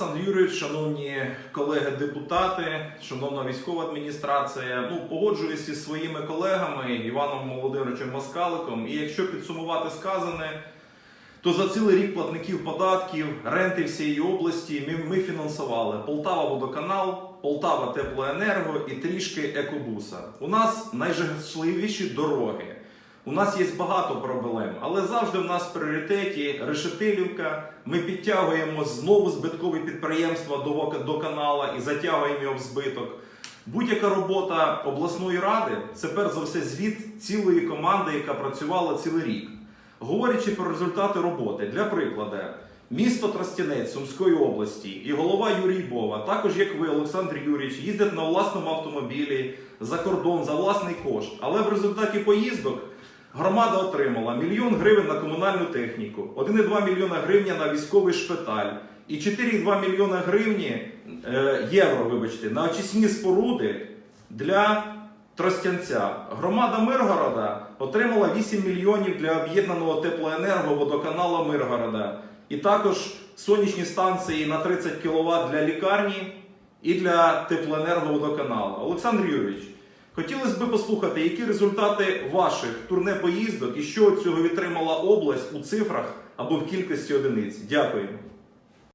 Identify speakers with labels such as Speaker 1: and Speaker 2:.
Speaker 1: Олександр Юрійович, шановні колеги-депутати, шановна військова адміністрація. Ну погоджуюся зі своїми колегами Іваном Володимировичем Москаликом. І якщо підсумувати сказане, то за цілий рік платників податків, ренти всієї області ми, ми фінансували Полтава Водоканал, Полтава Теплоенерго і трішки Екобуса. У нас найжахливіші дороги. У нас є багато проблем, але завжди в нас в пріоритеті Решетилівка. Ми підтягуємо знову збиткові підприємства до, до канала і затягуємо його в збиток. Будь-яка робота обласної ради це перш за все звіт цілої команди, яка працювала цілий рік. Говорячи про результати роботи, для прикладу, місто Тростянець Сумської області і голова Юрій Бова, також як ви, Олександр Юрійович, їздять на власному автомобілі за кордон за власний кошт. Але в результаті поїздок громада отримала мільйон гривень на комунальну техніку, 1,2 мільйона гривня на військовий шпиталь і 4,2 мільйона гривні е, євро, вибачте, на очисні споруди для Тростянця. Громада Миргорода отримала 8 мільйонів для об'єднаного теплоенерго водоканала Миргорода. І також сонячні станції на 30 кВт для лікарні і для теплоенерго водоканалу. Олександр Юрійович, хотілося б послухати, які результати ваших турне поїздок і що цього відтримала область у цифрах або в кількості одиниць. Дякую.